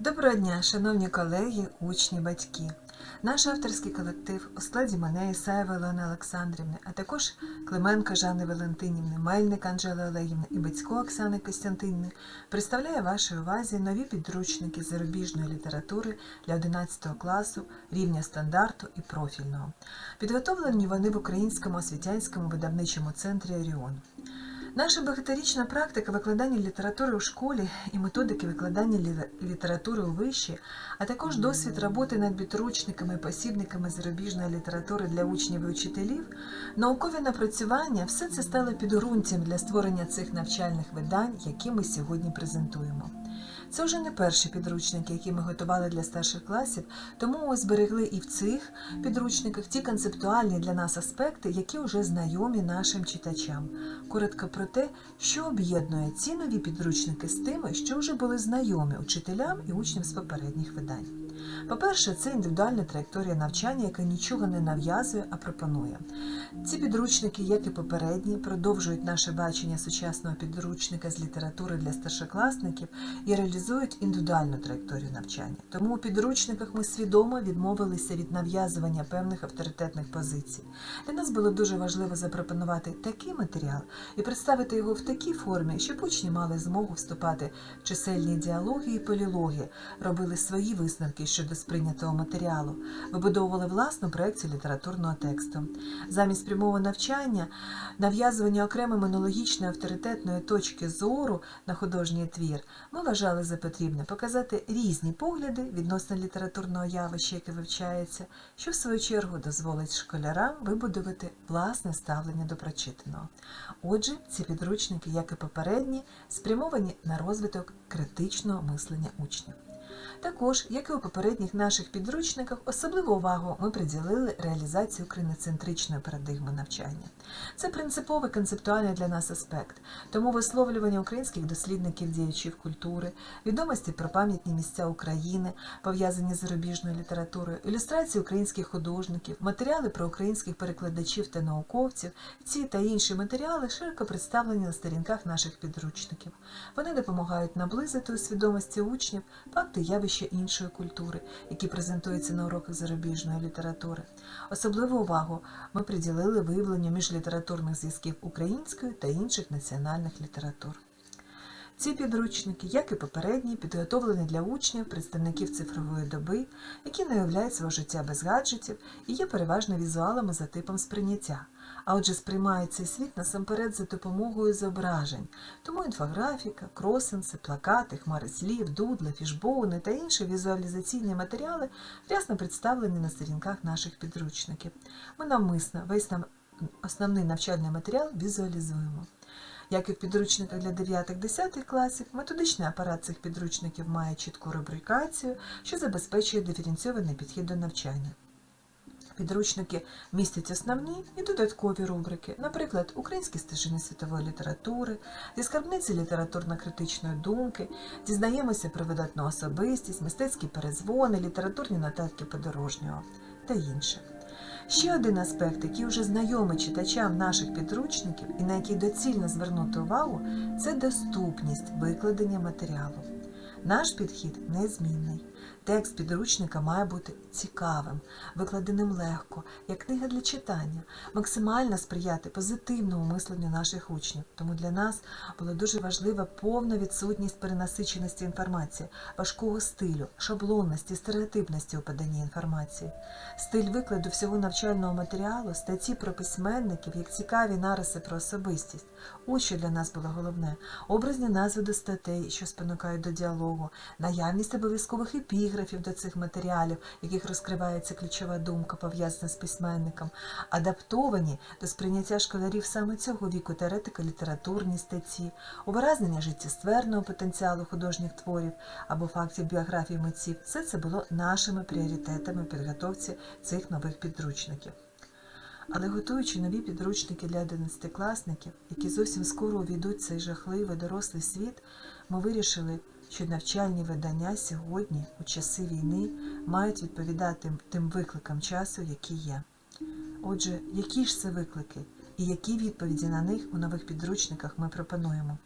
Доброго дня, шановні колеги, учні, батьки. Наш авторський колектив у складі мене Ісаєва Олени Олександрівни, а також Клименко Жанни Валентинівни, Мельник Анжели Олегівни і Бацько Оксани Костянтинівни представляє вашій увазі нові підручники зарубіжної літератури для 11 класу рівня стандарту і профільного. Підготовлені вони в Українському освітянському видавничому центрі Оріон. Наша багаторічна практика викладання літератури у школі і методики викладання літератури у виші, а також досвід роботи над підручниками і посібниками зарубіжної літератури для учнів і учителів, наукові напрацювання все це стало підґрунтям для створення цих навчальних видань, які ми сьогодні презентуємо. Це вже не перші підручники, які ми готували для старших класів, тому ми зберегли і в цих підручниках ті концептуальні для нас аспекти, які вже знайомі нашим читачам. Коротко про те, що об'єднує ці нові підручники з тими, що вже були знайомі учителям і учням з попередніх видань. По-перше, це індивідуальна траєкторія навчання, яка нічого не нав'язує, а пропонує. Ці підручники, як і попередні, продовжують наше бачення сучасного підручника з літератури для старшокласників і реалізують індивідуальну траєкторію навчання. Тому у підручниках ми свідомо відмовилися від нав'язування певних авторитетних позицій. Для нас було дуже важливо запропонувати такий матеріал і представити його в такій формі, щоб учні мали змогу вступати в чисельні діалоги і полілоги, робили свої висновки щодо сприйнятого матеріалу, вибудовували власну проекцію літературного тексту. Замість прямого навчання, нав'язування окремо монологічної авторитетної точки зору на художній твір, ми вважали за потрібне показати різні погляди відносно літературного явища, яке вивчається, що в свою чергу дозволить школярам вибудувати власне ставлення до прочитаного. Отже, ці підручники, як і попередні, спрямовані на розвиток критичного мислення учнів. Також, як і у попередніх наших підручниках, особливу увагу ми приділили реалізації україноцентричної парадигми навчання. Це принциповий концептуальний для нас аспект, тому висловлювання українських дослідників діячів культури, відомості про пам'ятні місця України, пов'язані з зарубіжною літературою, ілюстрації українських художників, матеріали про українських перекладачів та науковців, ці та інші матеріали широко представлені на сторінках наших підручників. Вони допомагають наблизити у свідомості учнів факти явища іншої культури, які презентуються на уроках зарубіжної літератури. Особливу увагу ми приділили виявленню міжлітературних зв'язків української та інших національних літератур. Ці підручники, як і попередні, підготовлені для учнів, представників цифрової доби, які не уявляють свого життя без гаджетів і є переважно візуалами за типом сприйняття. А отже, сприймають цей світ насамперед за допомогою зображень. Тому інфографіка, кросинси, плакати, хмари слів, дудли, фішбоуни та інші візуалізаційні матеріали рясно представлені на сторінках наших підручників. Ми навмисно весь нам основний навчальний матеріал візуалізуємо. Як і в підручниках для 9-10 класів, методичний апарат цих підручників має чітку рубрикацію, що забезпечує диференційований підхід до навчання. Підручники містять основні і додаткові рубрики, наприклад, українські стежини світової літератури, зі скарбниці літературно-критичної думки, дізнаємося про видатну особистість, мистецькі перезвони, літературні нотатки подорожнього та інше. Ще один аспект, який вже знайомий читачам наших підручників і на який доцільно звернути увагу, це доступність викладення матеріалу. Наш підхід незмінний. Текст підручника має бути цікавим, викладеним легко, як книга для читання, максимально сприяти позитивному мисленню наших учнів. Тому для нас була дуже важлива повна відсутність перенасиченості інформації, важкого стилю, шаблонності, стереотипності у поданні інформації. Стиль викладу всього навчального матеріалу, статті про письменників, як цікаві нариси про особистість. Ось що для нас було головне: образні назви до статей, що спонукають до діалогу, наявність обов'язкових епіграфів до цих матеріалів, в яких розкривається ключова думка, пов'язана з письменником, адаптовані до сприйняття школярів саме цього віку теоретика літературні статті, увиразнення життєстверного потенціалу художніх творів або фактів біографії митців. Все це було нашими пріоритетами в підготовці цих нових підручників. Але готуючи нові підручники для 11-класників, які зовсім скоро увійдуть цей жахливий дорослий світ, ми вирішили, що навчальні видання сьогодні, у часи війни, мають відповідати тим викликам часу, які є. Отже, які ж це виклики і які відповіді на них у нових підручниках ми пропонуємо?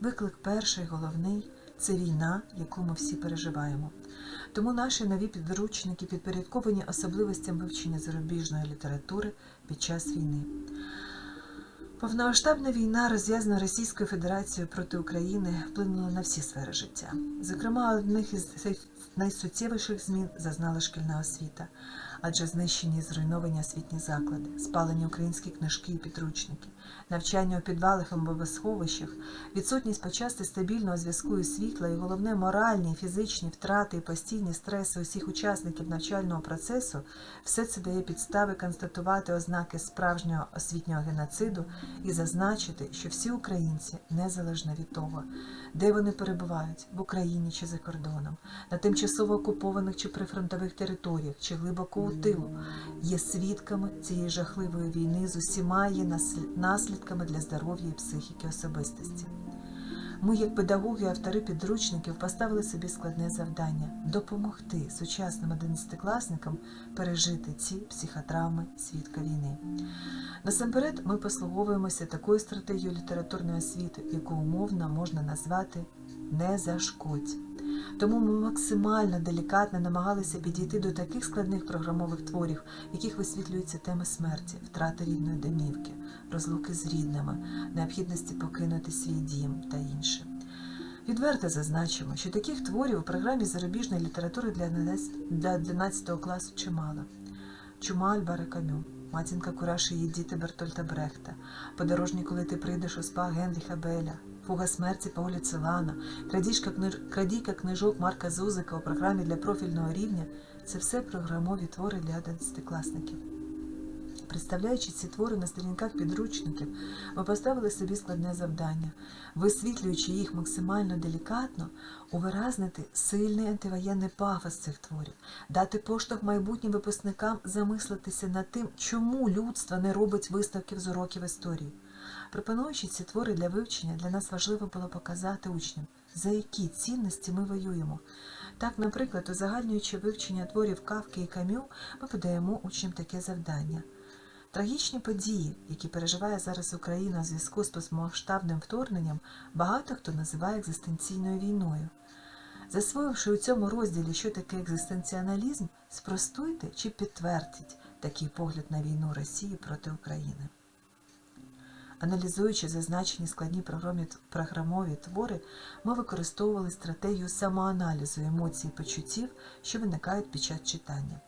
Виклик перший, головний це війна, яку ми всі переживаємо. Тому наші нові підручники підпорядковані особливостям вивчення зарубіжної літератури під час війни. Повномасштабна війна, розв'язана Російською Федерацією проти України, вплинула на всі сфери життя. Зокрема, одних із найсуттєвіших змін зазнала шкільна освіта, адже знищені і зруйновані освітні заклади, спалені українські книжки і підручники, навчання у підвалах і бомбосховищах, відсутність почасти стабільного зв'язку і світла, і головне моральні, фізичні втрати і постійні стреси усіх учасників навчального процесу, все це дає підстави констатувати ознаки справжнього освітнього геноциду і зазначити, що всі українці, незалежно від того, де вони перебувають в Україні чи за кордоном, на тимчасово окупованих чи прифронтових територіях, чи глибоко у тилу, є свідками цієї жахливої війни з усіма її наслідками для здоров'я і психіки особистості. Ми, як педагоги і автори підручників, поставили собі складне завдання допомогти сучасним одинадцятикласникам пережити ці психотравми свідка війни. Насамперед, ми послуговуємося такою стратегією літературної освіти, яку умовно можна назвати не зашкодь. Тому ми максимально делікатно намагалися підійти до таких складних програмових творів, в яких висвітлюються теми смерті, втрати рідної домівки, розлуки з рідними, необхідності покинути свій дім та інше. Відверто зазначимо, що таких творів у програмі зарубіжної літератури для 11 класу чимало. Чума Альбара Камю, Матінка Кураші її діти Бертольта Брехта, Подорожні, коли ти прийдеш у спа Генріха Беля, Фуга смерті Пауля Целана, крадіжка книж... крадійка книжок Марка Зузика у програмі для профільного рівня це все програмові твори для 11-класників. Представляючи ці твори на сторінках підручників, ми поставили собі складне завдання, висвітлюючи їх максимально делікатно, увиразнити сильний антивоєнний пафос цих творів, дати поштовх майбутнім випускникам замислитися над тим, чому людство не робить виставків з уроків історії. Пропонуючи ці твори для вивчення, для нас важливо було показати учням, за які цінності ми воюємо. Так, наприклад, узагальнюючи вивчення творів Кавки і Камю, ми подаємо учням таке завдання. Трагічні події, які переживає зараз Україна у зв'язку з повномасштабним вторгненням, багато хто називає екзистенційною війною. Засвоївши у цьому розділі, що таке екзистенціоналізм, спростуйте чи підтвердіть такий погляд на війну Росії проти України. Аналізуючи зазначені складні програмові твори, ми використовували стратегію самоаналізу емоцій і почуттів, що виникають під час читання.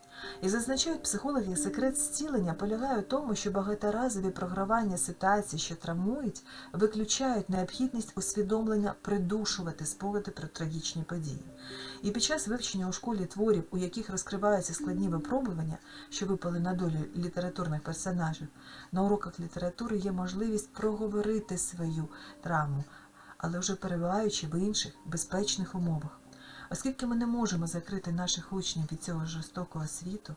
І зазначають психологи, секрет зцілення полягає у тому, що багаторазові програвання ситуацій, що травмують, виключають необхідність усвідомлення придушувати спогади про трагічні події. І під час вивчення у школі творів, у яких розкриваються складні випробування, що випали на долю літературних персонажів, на уроках літератури є можливість проговорити свою травму, але вже перебуваючи в інших безпечних умовах. Оскільки ми не можемо закрити наших учнів від цього жорстокого світу,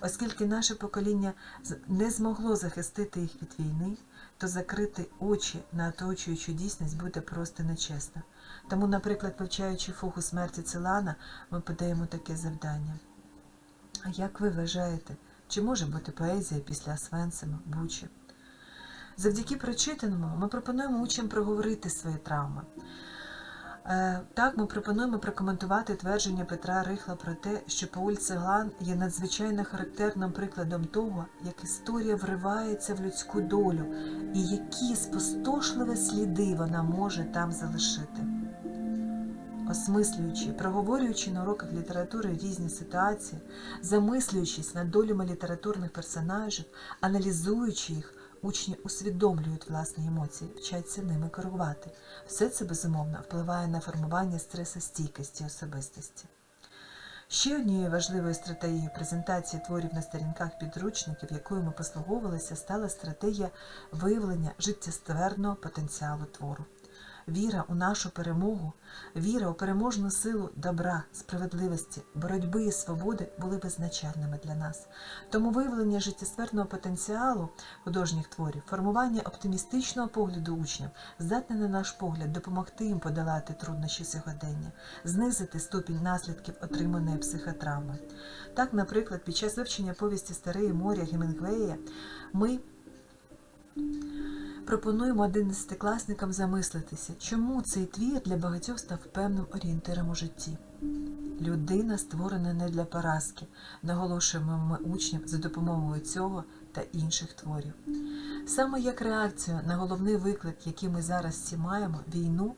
оскільки наше покоління не змогло захистити їх від війни, то закрити очі на оточуючу дійсність буде просто нечесно. Тому, наприклад, вивчаючи фугу смерті Целана, ми подаємо таке завдання. А як ви вважаєте, чи може бути поезія після Освенцима, Бучі? Завдяки прочитаному ми пропонуємо учням проговорити свої травми. Е, Так, ми пропонуємо прокоментувати твердження Петра Рихла про те, що Пауль Цеглан є надзвичайно характерним прикладом того, як історія вривається в людську долю і які спустошливі сліди вона може там залишити. Осмислюючи, проговорюючи на уроках літератури різні ситуації, замислюючись над долями літературних персонажів, аналізуючи їх, учні усвідомлюють власні емоції, вчаться ними керувати. Все це безумовно впливає на формування стресостійкості особистості. Ще однією важливою стратегією презентації творів на сторінках підручників, якою ми послуговувалися, стала стратегія виявлення життєстверного потенціалу твору. Віра у нашу перемогу, віра у переможну силу добра, справедливості, боротьби і свободи були визначальними для нас. Тому виявлення життєстверного потенціалу художніх творів, формування оптимістичного погляду учнів здатне, на наш погляд, допомогти їм подолати труднощі сьогодення, знизити ступінь наслідків отриманої психотравми. Так, наприклад, під час вивчення повісті Стареї моря Гемінгвея ми пропонуємо одинадцятикласникам замислитися, чому цей твір для багатьох став певним орієнтиром у житті. Людина створена не для поразки, наголошуємо ми учням за допомогою цього та інших творів. Саме як реакцію на головний виклик, який ми зараз всі маємо війну,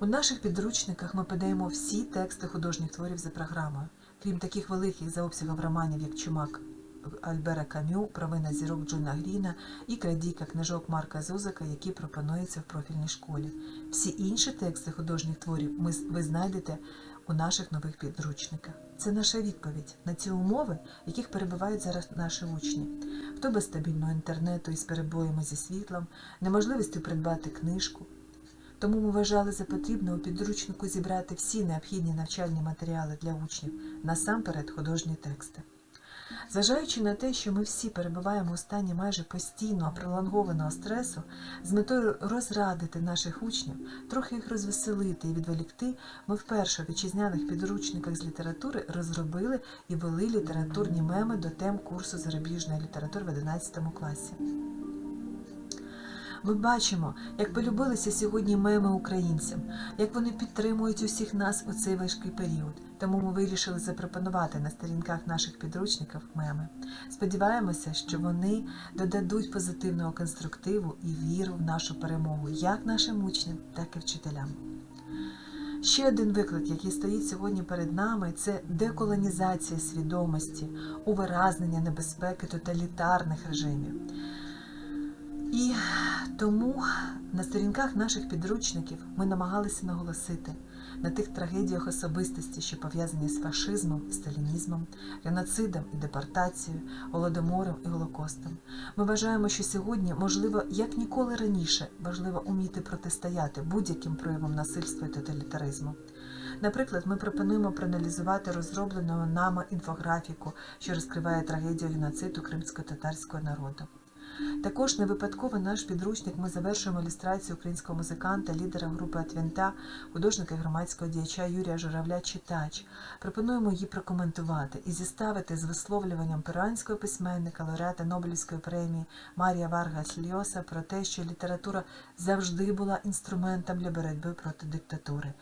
у наших підручниках ми подаємо всі тексти художніх творів за програмою, крім таких великих за обсягом романів, як Чумак Альбера Камю, Провина зірок Джона Гріна і Крадійка книжок Марка Зузака, які пропонуються в профільній школі. Всі інші тексти художніх творів ви знайдете у наших нових підручниках. Це наша відповідь на ці умови, яких перебувають зараз наші учні. Хто без стабільного інтернету із перебоями зі світлом, неможливістю придбати книжку. Тому ми вважали за потрібне у підручнику зібрати всі необхідні навчальні матеріали для учнів, насамперед художні тексти. Зважаючи на те, що ми всі перебуваємо у стані майже постійного пролонгованого стресу, з метою розрадити наших учнів, трохи їх розвеселити і відволікти, ми вперше в вітчизняних підручниках з літератури розробили і вели літературні меми до тем курсу зарубіжної літератури в 11 класі. Ми бачимо, як полюбилися сьогодні меми українцям, як вони підтримують усіх нас у цей важкий період. Тому ми вирішили запропонувати на сторінках наших підручників меми. Сподіваємося, що вони додадуть позитивного конструктиву і віру в нашу перемогу як нашим учням, так і вчителям. Ще один виклик, який стоїть сьогодні перед нами, це деколонізація свідомості, увиразнення небезпеки тоталітарних режимів. Тому на сторінках наших підручників ми намагалися наголосити на тих трагедіях особистості, що пов'язані з фашизмом і сталінізмом, геноцидом і депортацією, голодомором і голокостом. Ми вважаємо, що сьогодні, можливо, як ніколи раніше, важливо уміти протистояти будь-яким проявам насильства і тоталітаризму. Наприклад, ми пропонуємо проаналізувати розроблену нами інфографіку, що розкриває трагедію геноциду кримсько-татарського народу. Також не випадково наш підручник ми завершуємо ілюстрацію українського музиканта, лідера групи Атвінта, художника громадського діяча Юрія Журавля Читач. Пропонуємо її прокоментувати і зіставити з висловлюванням перуанського письменника, лауреата Нобелівської премії Марія Варгас Льоса про те, що література завжди була інструментом для боротьби проти диктатури.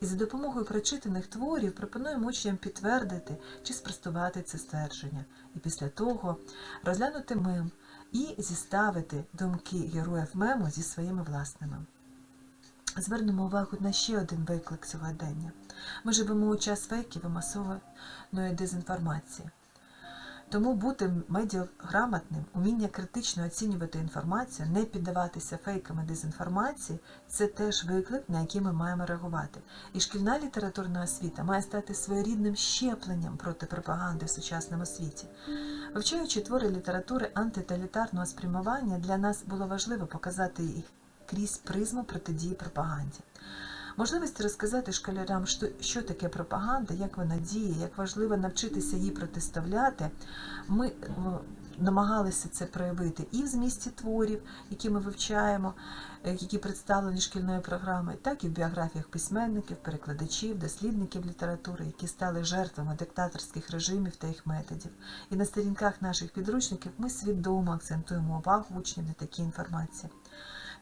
І за допомогою прочитаних творів пропонуємо учням підтвердити чи спростувати це ствердження. І після того розглянути мем і зіставити думки героїв мему зі своїми власними. Звернемо увагу на ще один виклик сьогодення. Ми живемо у час фейків і масованої дезінформації. Тому бути медіаграмотним, уміння критично оцінювати інформацію, не піддаватися фейкам і дезінформації це теж виклик, на який ми маємо реагувати. І шкільна літературна освіта має стати своєрідним щепленням проти пропаганди в сучасному світі. Вивчаючи твори літератури антитоталітарного спрямування, для нас було важливо показати їх крізь призму протидії пропаганді. Можливість розказати школярам, що, що таке пропаганда, як вона діє, як важливо навчитися їй протиставляти, ми намагалися це проявити і в змісті творів, які ми вивчаємо, е, які представлені шкільною програмою, так і в біографіях письменників, перекладачів, дослідників літератури, які стали жертвами диктаторських режимів та їх методів. І на сторінках наших підручників ми свідомо акцентуємо увагу учнів на такій інформації.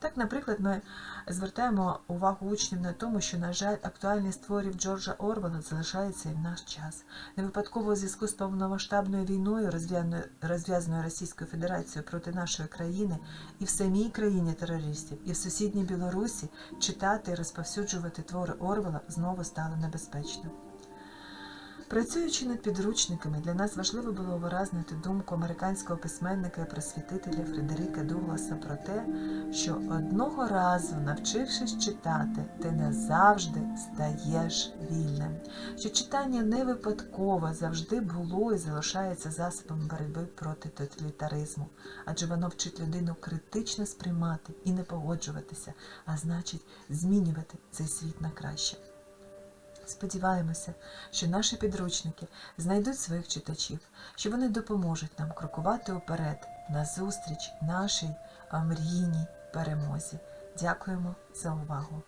Так, наприклад, ми звертаємо увагу учнів на тому, що, на жаль, актуальність творів Джорджа Орвела залишається і в наш час. Не випадково у зв'язку з повномасштабною війною, розв'язаною Російською Федерацією проти нашої країни, і в самій країні терористів, і в сусідній Білорусі читати і розповсюджувати твори Орвела знову стало небезпечно. Працюючи над підручниками, для нас важливо було виразнити думку американського письменника і просвітителя Фредеріка Дугласа про те, що одного разу, навчившись читати, ти не завжди стаєш вільним. Що читання не випадково завжди було і залишається засобом боротьби проти тоталітаризму, адже воно вчить людину критично сприймати і не погоджуватися, а значить, змінювати цей світ на краще. Сподіваємося, що наші підручники знайдуть своїх читачів, що вони допоможуть нам крокувати уперед назустріч нашій мрійній перемозі. Дякуємо за увагу!